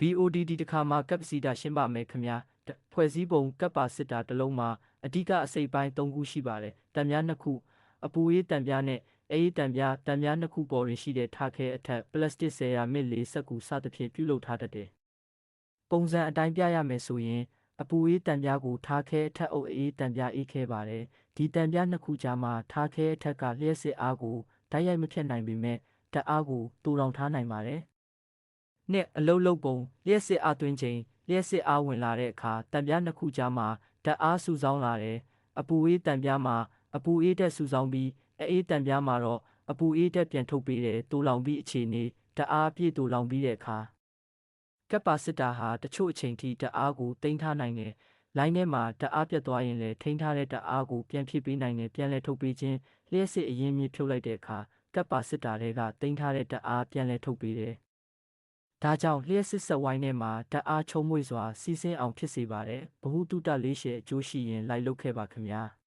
BOD ဒီတစ်ခါမှာကပ်ပစီတာရှင်းပါမယ်ခင်ဗျာတဖွဲ့စည်းပုံကပ်ပါစစ်တာတစ်လုံးမှာအဓိကအစိပ်ပိုင်း၃ခုရှိပါတယ်တံများနှစ်ခုအပူရေးတံပြားနဲ့အေးတံပြားတံပြားနှစ်ခုပေါ်တွင်ရှိတဲ့ထားခဲအထက်ပလတ်စတစ်ဆယ်ရာမစ်လေးစက်ကူစသဖြင့်ပြုလုပ်ထားတတ်တယ်ပုံစံအတိုင်းပြရမယ်ဆိုရင်အပူအေးတံပြားကိုထားခဲအထက်အုပ်အေးတံပြားအေးခဲပါတယ်ဒီတံပြားနှစ်ခုကြားမှာထားခဲအထက်ကလျှက်စစ်အားကိုဓာတ်ရိုက်မဖြတ်နိုင်ပေမဲ့ဓာတ်အားကိုတူတောင်ထားနိုင်ပါတယ် နှစ်အလုတ်လုတ်ပုံလျှက်စစ်အားသွင်းချိန်လျှက်စစ်အားဝင်လာတဲ့အခါတံပြားနှစ်ခုကြားမှာဓာတ်အားစုဆောင်းလာတယ်အပူအေးတံပြားမှာအပူအေးတက်စုဆောင်းပြီးအေးတံပြားမှာတော့အပူအေးတက်ပြန်ထုတ်ပေးတယ်တူလောင်ပြီးအခြေအနေဓာတ်အားပြည့်တူလောင်ပြီးတဲ့အခါကပ်ပါစစ်တာဟာတချို့အချိန်ထိတအားကိုတင်ထားနိုင်တယ်။လိုင်းထဲမှာတအားပြတ်သွားရင်လည်းထိန်းထားတဲ့တအားကိုပြန်ဖြစ်ပေးနိုင်တယ်ပြန်လဲထုတ်ပေးခြင်းလျှက်စစ်အရင်မြင့်ဖြုတ်လိုက်တဲ့အခါကပ်ပါစစ်တာတွေကတင်ထားတဲ့တအားပြန်လဲထုတ်ပေးတယ်။ ဒါကြောင့်လျှက်စစ်ဆက်ဝိုင်းထဲမှာတအားချုံမွေ့စွာစီးဆင်းအောင်ဖြစ်စေပါတယ်။ဘ ഹു တုတလေးရှယ်အကျိုးရှိရင်လိုက်လုပ်ခဲ့ပါခင်ဗျာ။